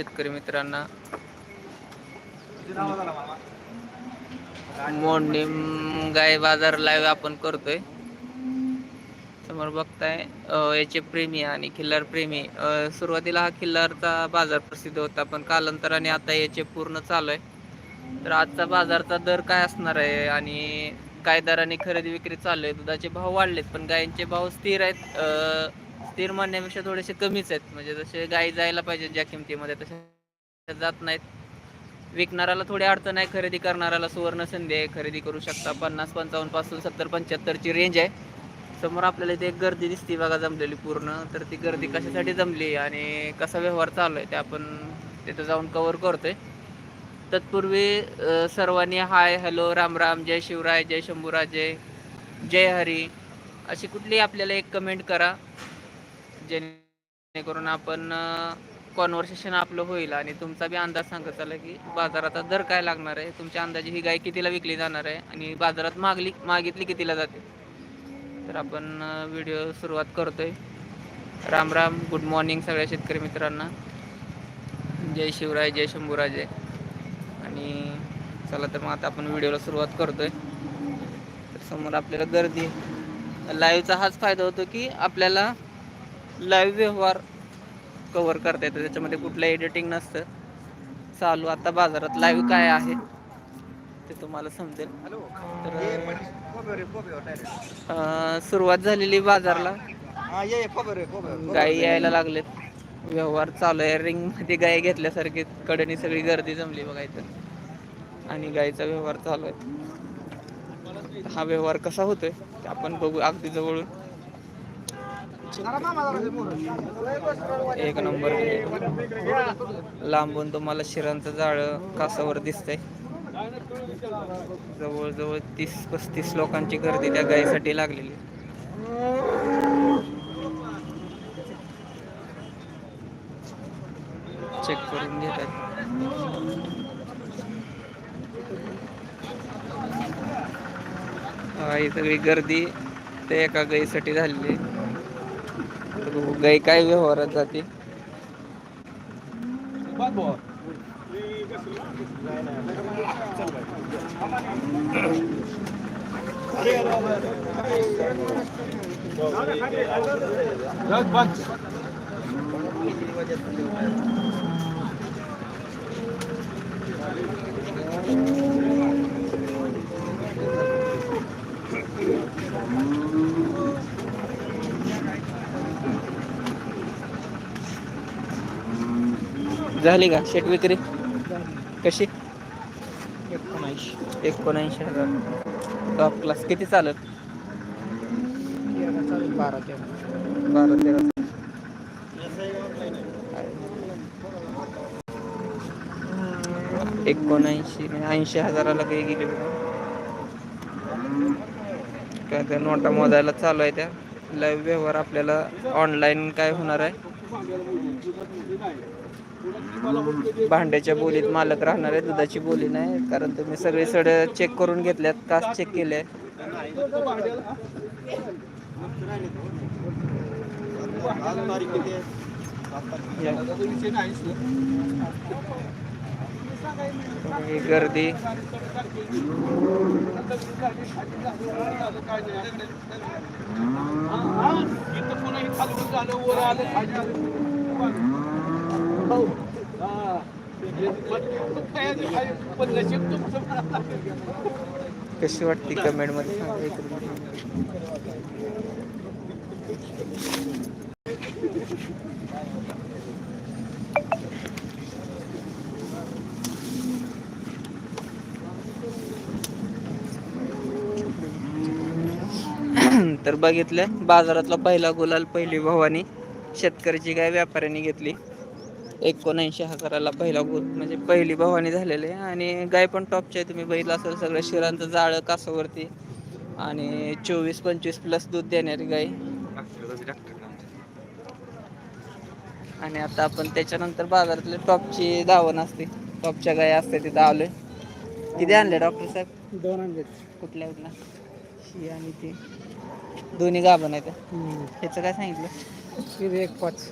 शेतकरी मित्रांना. मोडणी गाय बाजार लाईव्ह आपण करतोय. समोर बघताय याचे प्रेमी आणि खिल्लार प्रेमी. सुरुवातीला हा खिल्लारचा बाजार प्रसिद्ध होता पण कालांतराने आता याचे पूर्ण चालू आहे. तर आजचा बाजारचा दर काय असणार आहे आणि काय दराने खरेदी विक्री चालू आहे? दुधाचे भाव वाढलेत पण गायींचे भाव स्थिर आहेत. स्थिर म्हणण्यापेक्षा थोडेसे कमीच आहेत. म्हणजे जसे गाई जायला पाहिजे ज्या किमतीमध्ये तसे जात नाहीत. विकणाऱ्याला थोडी अडचण आहे खरेदी करणाऱ्याला सुवर्ण संधी आहे खरेदी करू शकता. पन्नास पंचावन्नपासून सत्तर पंच्याहत्तरची रेंज आहे. समोर आपल्याला इथे एक गर्दी दिसते बघा जमलेली पूर्ण. तर ती गर्दी कशासाठी जमली आणि कसा व्यवहार चालू आहे ते आपण तिथं जाऊन कवर करतोय. तत्पूर्वी सर्वांनी हाय हॅलो राम राम जय शिवराय जय शंभूराजे जय हरी अशी कुठली आपल्याला एक कमेंट करा. जेणेकरून आपण कॉन्व्हर्सेशन आपलं होईल आणि तुमचा बी अंदाज सांगत चालला की बाजाराचा दर काय लागणार आहे? तुमच्या अंदाजे ही गाय कितीला विकली जाणार आहे आणि बाजारात मागली मागितली कितीला जाते? तर आपण व्हिडिओ सुरुवात करतोय. राम राम गुड मॉर्निंग सगळ्या शेतकरी मित्रांना. जय शिवराय जय शंभूराजे. आणि चला तर मग आता आपण व्हिडिओला सुरुवात करतोय. तर समोर आपल्याला गर्दी. लाईव्हचा हाच फायदा होतो की आपल्याला लाईव्ह व्यवहार कव्हर करता येतं. त्याच्यामध्ये कुठलं एडिटिंग नसतं. चालू. आता बाजारात लाईव्ह काय आहे ते तुम्हाला समजेल. तर सुरुवात झालेली बाजारला. गाई यायला लागलेत. व्यवहार चालू आहे. रिंगमध्ये गाय घेतल्यासारखी कडेने सगळी गर्दी जमली बघा इथं. आणि गायीचा व्यवहार चालू आहे. हा व्यवहार कसा होतोय आपण बघू अगदी जवळून. एक नंबर. लांबून तुम्हाला शिरांचं जाळ कासावर दिसतंय. जवळजवळ तीस पस्तीस लोकांची गर्दी त्या गायीसाठी लागलेली. चेक करून घेतात. ही सगळी गर्दी ते एका गाईसाठी झालेली आहे. गाई काय व्यवहारात जाते Thank you. झाली का? शेट विक्री? कशी? एकोणऐंशी. हजार. टॉप क्लास किती चालत? बारा तेरा. बारा तेरा. एकोणऐंशी ऐंशी हजाराला काही गेले काय त्या नोटा मोजायला चालू आहे त्या. लाईव्ह व्यवहार आपल्याला ऑनलाईन काय होणार आहे? भांड्याच्या बोलीत मालक राहणार आहे दुधाची बोली नाही कारण तुम्ही सगळे सड चेक करून घेतल्यात कास चेक केले ही गर्दी. कशी वाटते कमेंटमध्ये तर बघितलं बाजारातला पहिला गुलाल पहिली भवानी शेतकऱ्याची गाय व्यापाऱ्यांनी घेतली. एकोणऐंशी हजाराला पहिला गुल म्हणजे पहिली भवानी झालेली आहे. आणि गाय पण टॉपची आहे. तुम्ही बघितलं असेल सगळं शिरांचं जाळं कासावरती. आणि चोवीस पंचवीस प्लस दूध देणारी गाय. आणि आता आपण त्याच्यानंतर बाजारातले टॉपची धावण असते. टॉपच्या गाय असते तिथं आलोय. किती आणले डॉक्टर साहेब? दोन आणले कुठल्या कुठल्या? शी आणि ते. दोन्ही गाभण आहेत. ह्याचं काय सांगितलं? एक पाच.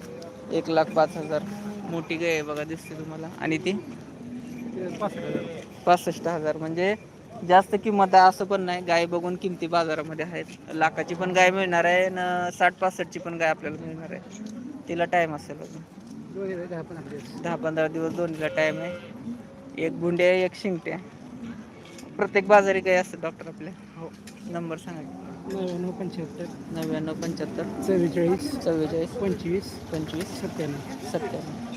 एक लाख पाच हजार. मोठी गाय आहे बघा दिसते तुम्हाला. आणि ती? पासष्ट हजार. म्हणजे जास्त किंमत आहे असं पण नाही. गाय बघून किमती बाजारामध्ये आहेत. लाखाची पण गाय मिळणार आहे न साठ पासष्टची पण गाय आपल्याला मिळणार आहे. तिला टाइम असेल अजून. दहा पंधरा दिवस. दोन्हीला टाइम आहे. एक गुंडे आहे एक शिंगटे. प्रत्येक बाजारी गाय असते डॉक्टर आपले हो. नंबर सांगा. नव्याण्णव पंच्याहत्तर. नव्याण्णव पंच्याहत्तर. चव्वेचाळीस. चव्वेचाळीस. पंचवीस. पंचवीस. सत्त्याण्णव. सत्त्याण्णव.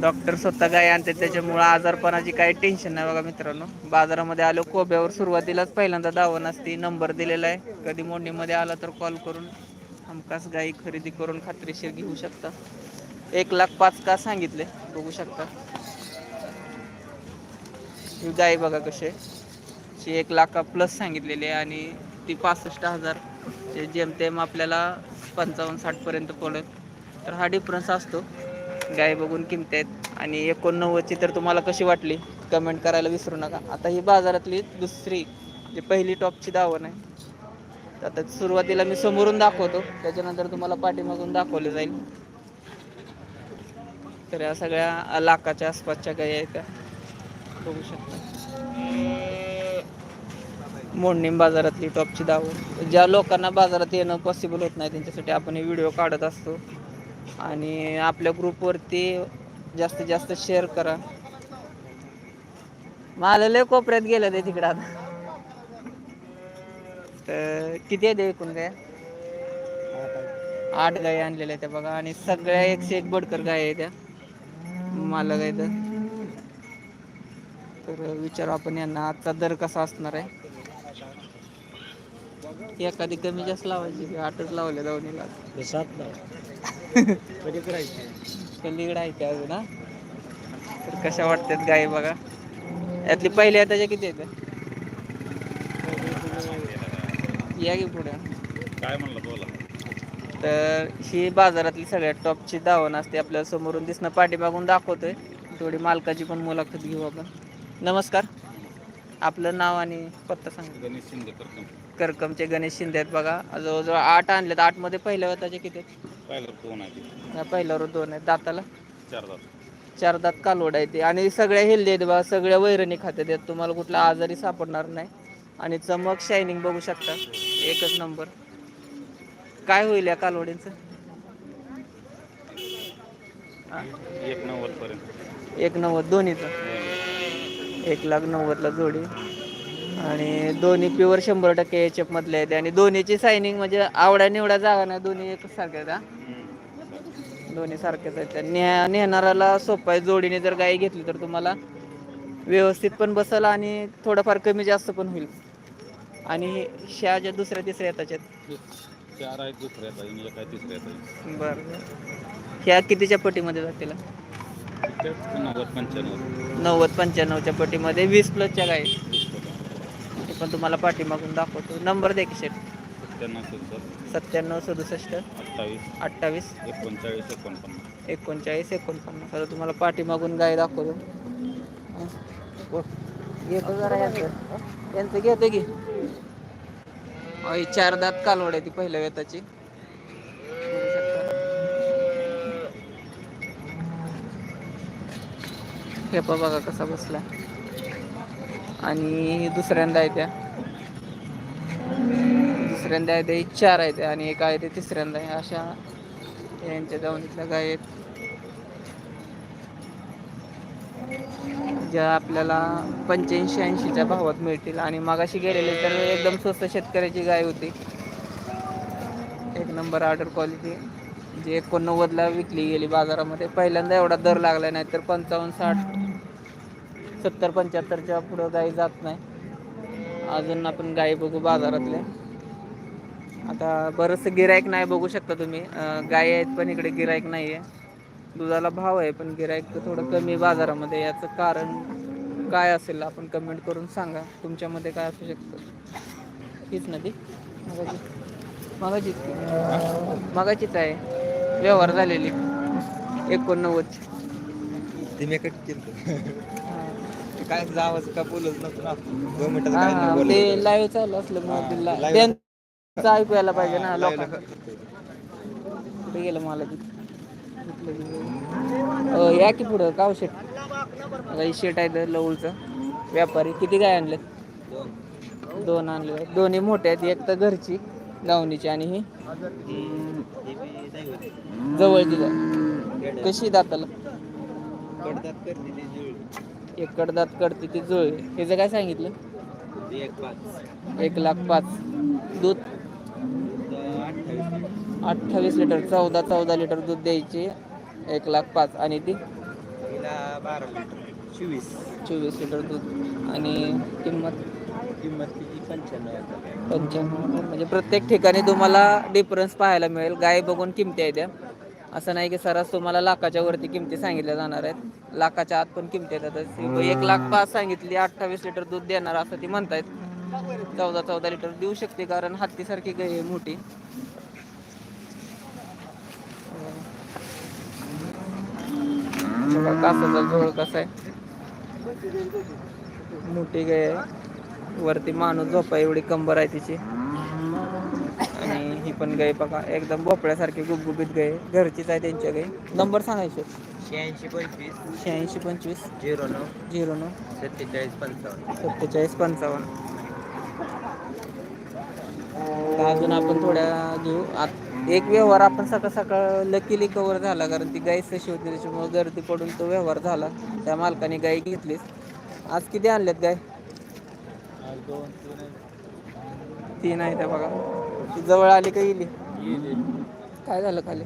डॉक्टर स्वतः गाय आणते त्याच्यामुळं आजारपणाची काही टेन्शन नाही बघा मित्रांनो. बाजारामध्ये आलो कोब्यावर सुरुवातीलाच पहिल्यांदा दावण असते नंबर दिलेला आहे. कधी मोडणीमध्ये आला तर कॉल करून हमखास गाई खरेदी करून खात्रीशीर घेऊ शकता. एक लाख पाच का सांगितले बघू शकता. ही गाय बघा कशी आहे. ची एक लाखा प्लस सांगितलेली आहे आणि ती पासष्ट हजार. जेमतेम आपल्याला पंचावन्न साठपर्यंत पडत तर हा डिफरन्स असतो. गाय बघून किमती आहेत. आणि एकोणनव्वदची तर तुम्हाला कशी वाटली? कमेंट करायला विसरू नका. आता ही बाजारातली दुसरी जी पहिली टॉपची दावण आहे. आता सुरुवातीला मी समोरून दाखवतो. त्याच्यानंतर तुम्हाला पाठीमागून दाखवले जाईल. तर या सगळ्या लाखाच्या आसपासच्या गायी आहेत त्या. बघू शकता. मोडणीम बाजारातली टॉपची दाव ज्या लोकांना बाजारात येणं पॉसिबल होत नाही त्यांच्यासाठी आपण हे व्हिडिओ काढत असतो. आणि आपल्या ग्रुपवरती जास्तीत जास्त शेअर करा. मला लय कोपऱ्यात गेलं ते तिकडं आता. तर किती आहे ते एकूण काय? आठ गाय आणलेल्या त्या बघा. आणि सगळ्या एकशे एक बडकर गाय आहे त्या. मला काय तर तर विचारू आपण यांना. आजचा दर कसा असणार आहे? एखादी कमी जास्त लावायची की आठच लावले दावणीला सात कधी करायचे कलिगड आहे अजून हा? तर कशा वाटतात गाई बघा. यातली पहिल्या त्याच्या किती आहेत या की पुढे? काय म्हणलं बोला. तर ही बाजारातली सगळ्यात टॉपची दावण असते आपल्याला समोरून दिसणं. पाठीमागून दाखवतोय. थोडी मालकाची पण मुलाखत घेऊ आपण. नमस्कार. आपलं नाव आणि पत्ता सांगा. गणेश शिंदे करतो करकमचे गणेश शिंदे आहेत बघा. जवळजवळ आठ आणलेत. आठमध्ये पहिल्या वेताचे किती आहेत पाहिलं कोण आहे. ते या पहिल्यावर दोन आहेत. दाताला? चार दात. चार दात कालवड आहे ते. आणि सगळ्या हेल्दी आहेत बघा. सगळ्या वैरणी खात्यात आहेत. तुम्हाला कुठला आजारी सापडणार नाही. आणि चमक शायनिंग बघू शकता. एकच नंबर काय होईल या कालवडींचं? हा? एक नव्वद पर्यंत. एक नव्वद दोन्हीचं. एक लाख नव्वदला जोडी. आणि दोन्ही प्युअर शंभर टक्के एच एफ मधले आहेत. आणि दोन्हीची सायनिंग म्हणजे आवड्या निवड्या जागा नाही दोन्ही एकच सारख्या आहेत हा? दोन्ही सारखेच आहेत. त्या ने नेहणाऱ्याला सोपं आहे. जोडीने जर गाई घेतली तर तुम्हाला व्यवस्थित पण बसल आणि थोडंफार कमी जास्त पण होईल. आणि ह्या ज्या दुसऱ्या तिसऱ्या येताच्या आहेत. चार आहेत दुसऱ्या एक आहे तिसऱ्या बरं. ह्या कितीच्या पटीमध्ये जातील? नव्वद पंच्याण्णव. नव्वद पंच्याण्णवच्या पटीमध्ये. वीस प्लसच्या गाई ते पण तुम्हाला पाठीमागून दाखवतो. नंबर द्या की शेट सत्त्याण्णव सदुसष्ट. अठ्ठावीस. अठ्ठावीस. एकोणचाळीस एकोणपन्नास. एकोणचाळीस एकोणपन्नास. आता तुम्हाला पाठीमागून गाय दाखवतो. हं. व- घेतो जरा यांचं. यांचं घेतो की. चार दात कालवड आहे ती पहिल्या वेताची. बघू शकता. हे पहा बघा कसा बसला आणि दुसऱ्यांदा आहे त्या. दुसऱ्यांदा आहे ते चार आहेत आणि एक आहे ते तिसऱ्यांदा आहे. अशा यांच्या दावणीतल्या गाय आहेत. ज्या आपल्याला पंच्याऐंशी ऐंशीच्या भावात मिळतील. आणि मागाशी गेलेले तर एकदम स्वस्त शेतकऱ्याची गाय होती. एक नंबर ऑर्डर क्वालिटी जी एकोणनव्वदला विकली गेली बाजारामध्ये. पहिल्यांदा एवढा दर लागला नाही तर पंचावन्न साठ सत्तर पंच्याहत्तरच्या पुढं गाय जात नाही. अजून आपण गाई बघू बाजारातल्या. आता बरंचसं गिरायक नाही बघू शकता तुम्ही. गाय आहेत पण इकडे गिरायक नाही आहे दुधाला भाव आहे पण गिरायक थोडं कमी बाजारामध्ये याचं कारण काय असेल आपण कमेंट करून सांगा. तुमच्यामध्ये काय असू शकतं? हीच ना ती. मगाची. मगाचीच आहे. व्यवहार झालेली. एकोणनव्वदची ते मी कट केलं. काय जावं का बोलत नव्हतं ना. दोन ते लाईव्ह चालू असल्यामुळे हा, ऐकू यायला पाहिजे ना लोकांना. कुठे गेलं मला ती अ, या की पुढं काव शेट? आता ही शेट आहे तर लवळचं. व्यापारी किती गाय आणलेत दोन आणले. दोन्ही मोठे आहेत एक तर घरची लावणीची आणि ही. जवळची गाय. कशी दाताला एक कडदात कडते ती जुळी ह्याचं काय सांगितलं? एक लाख पाच. दूध? अठ्ठावीस लिटर चौदा चौदा लिटर दूध द्यायचे एक लाख पाच. आणि ती? बारा लिटर. चोवीस. चोवीस लिटर दूध. आणि किंमत? किंमत तिची पंच्याण्णव म्हणजे प्रत्येक ठिकाणी तुम्हाला डिफरन्स पाहायला मिळेल. गाय बघून किमती आहेत त्या असं नाही की सरस तुम्हाला लाखाच्या वरती किमती सांगितल्या जाणार आहेत. लाखाच्या आत पण किमती येतात एक लाख पाच सांगितली अठ्ठावीस लिटर दूध देणार असं ती म्हणतायत. चौदा चौदा लिटर देऊ शकते कारण हत्तीसारखी गाय आहे मोठी. बघा कासाचा जोळ कसा आहे? मोठी गाय आहे वरती माणूस झोपा एवढी कंबर आहे तिची. आणि ही पण गाय बघा एकदम भोपळ्यासारखी गुबगुबीत गाय. घरचीच आहे त्यांच्या गाय नंबर सांगायचे शहाऐंशी पंचवीस. शहाऐंशी पंचवीस. झिरो नऊ. झिरो नऊ. सत्तेचाळीस पंचावन्न. सत्तेचाळीस पंचावन्न. अजून आपण थोड्या घेऊ. आत एक व्यवहार आपण सकाळ सकाळ लकीली कवर झाला कारण ती गाई तशी होती त्याच्यामुळे गर्दी पडून तो व्यवहार झाला. त्या मालकाने गाई घेतलीच आज किती आणल्यात गाय? दोन तीन आहे त्या बघा. ती जवळ आली का गेली? काय झालं खाली?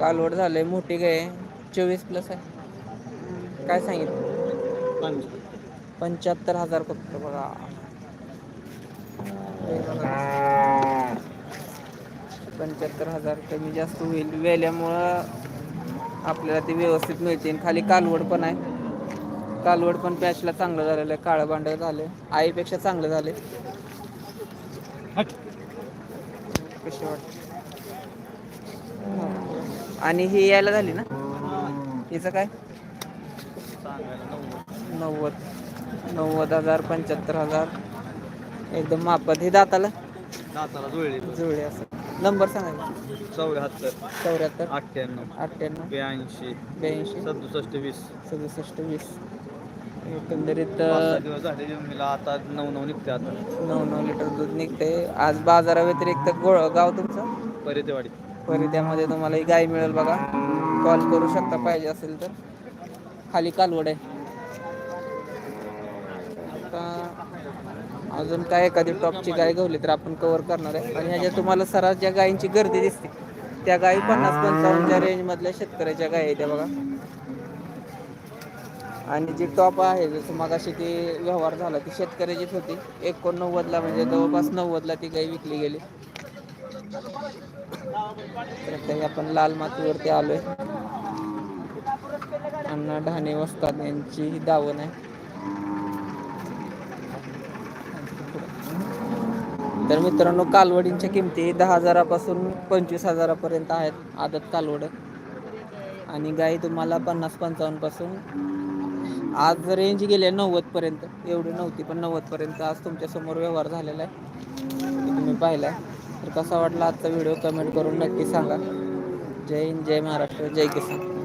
कालवड झालंय मोठी गाय चोवीस प्लस आहे. काय सांगितलं? पंच्याहत्तर हजार फक्त बघा. पंच्याहत्तर हजार कमी जास्त होईल. वेल्यामुळं आपल्याला ते व्यवस्थित मिळते. खाली कालवड पण आहे. कालवड पण पॅचला चांगलं झालेलं आहे. काळं भांड झाले. आईपेक्षा चांगलं झाले. वाटते? आणि ही यायला झाली ना? हिचं काय? नव्वद. नव्वद हजार पंच्याहत्तर हजार. एकदम मापात. हे दाताला? दाताला जुळली. जुळले असं. नंबर सांगा चौऱ्याहत्तर. चौऱ्याहत्तर. अठ्ठ्याण्णव. अठ्ठ्याण्णव. ब्याऐंशी. ब्याऐंशी. सदुसष्ट वीस. सदुसष्ट वीस. एकंदरीत दिवस झाले मला आता नऊ नऊ निघते आता. नऊ नऊ लिटर दूध निघते आज बाजाराव्यतिरिक्त गोळ गाव तुमचं? परितेवाडी. परित्यामध्ये तुम्हाला ही गाय मिळेल बघा. कॉल करू शकता पाहिजे असेल तर. खाली कालवड आहे. अजून काय एखादी टॉपची गाय गवली तर आपण कव्हर करणार आहे. आणि ह्याच्यात तुम्हाला सरास ज्या गायींची गर्दी दिसते त्या गायी पन्नास पंचावन्नच्या रेंजमधल्या शेतकऱ्याच्या गायी आहेत त्या बघा. आणि जी टॉप आहे जसं मागाशी ती व्यवहार झाला ती शेतकऱ्याचीच होती. एकोणनव्वदला म्हणजे जवळपास नव्वदला ती गाय विकली गेली. तर आपण लाल मातीवरती आलोय. अण्णा ढाणे वस्ताद यांची ही दावण आहे. तर मित्रांनो कालवडींच्या किमती दहा हजारापासून पंचवीस हजारापर्यंत आहेत आदत कालवड. आणि गाई तुम्हाला पन्नास पंचावन्नपासून आज रेंज गेली नव्वद पर्यंत एवढी नव्हती पण नव्वद पर्यंत आज तुमच्यासमोर व्यवहार झालेला आहे. तुम्ही पाहिलाय. तर कसा वाटला आजचा व्हिडिओ कमेंट करून नक्की सांगा. जय हिंद जय महाराष्ट्र जय किसान.